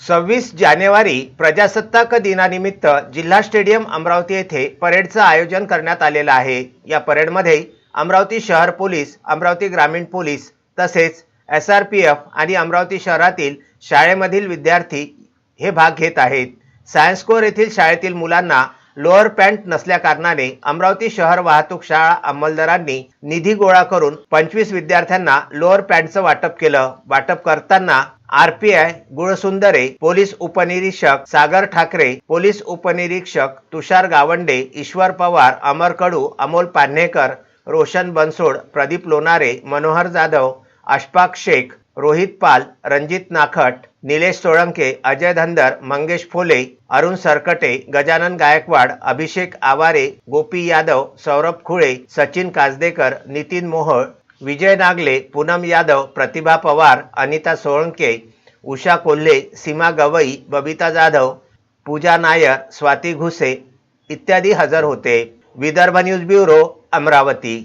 सव्वीस जानेवारी प्रजासत्ताक दिनानिमित्त जिल्हा स्टेडियम अमरावती येथे परेडचं आयोजन करण्यात आलेलं आहे. या परेडमध्ये अमरावती शहर पोलीस अमरावती ग्रामीण पोलीस तसेच एस आर पी एफ आणि अमरावती शहरातील शाळेमधील विद्यार्थी हे भाग घेत आहेत. सायन्स कोर येथील शाळेतील मुलांना लोअर पॅन्ट नसल्याकारणाने अमरावती शहर वाहतूक शाळा अंमलदारांनी निधी गोळा करून पंचवीस विद्यार्थ्यांना लोअर पॅन्टचं वाटप केलं. वाटप करताना आरपीआय गुळसुंदरे पोलीस उपनिरीक्षक सागर ठाकरे पोलीस उपनिरीक्षक तुषार गावंडे ईश्वर पवार अमर कडू अमोल पान्हेकर रोशन बनसोड प्रदीप लोणारे मनोहर जाधव अशफाक शेख रोहित पाल रणजित नाखट निलेश सोळंके अजय धंदर मंगेश फोले अरुण सरकटे गजानन गायकवाड अभिषेक आवारे गोपी यादव सौरभ खुळे सचिन काजदेकर नितीन मोहोळ विजय नागले पूनम यादव प्रतिभा पवार अनिता सोळंके उषा कोल्हे सीमा गवई बबिता जाधव पूजा नायर स्वाती घुसे इत्यादी हजर होते. Vidarbha news bureau Amravati.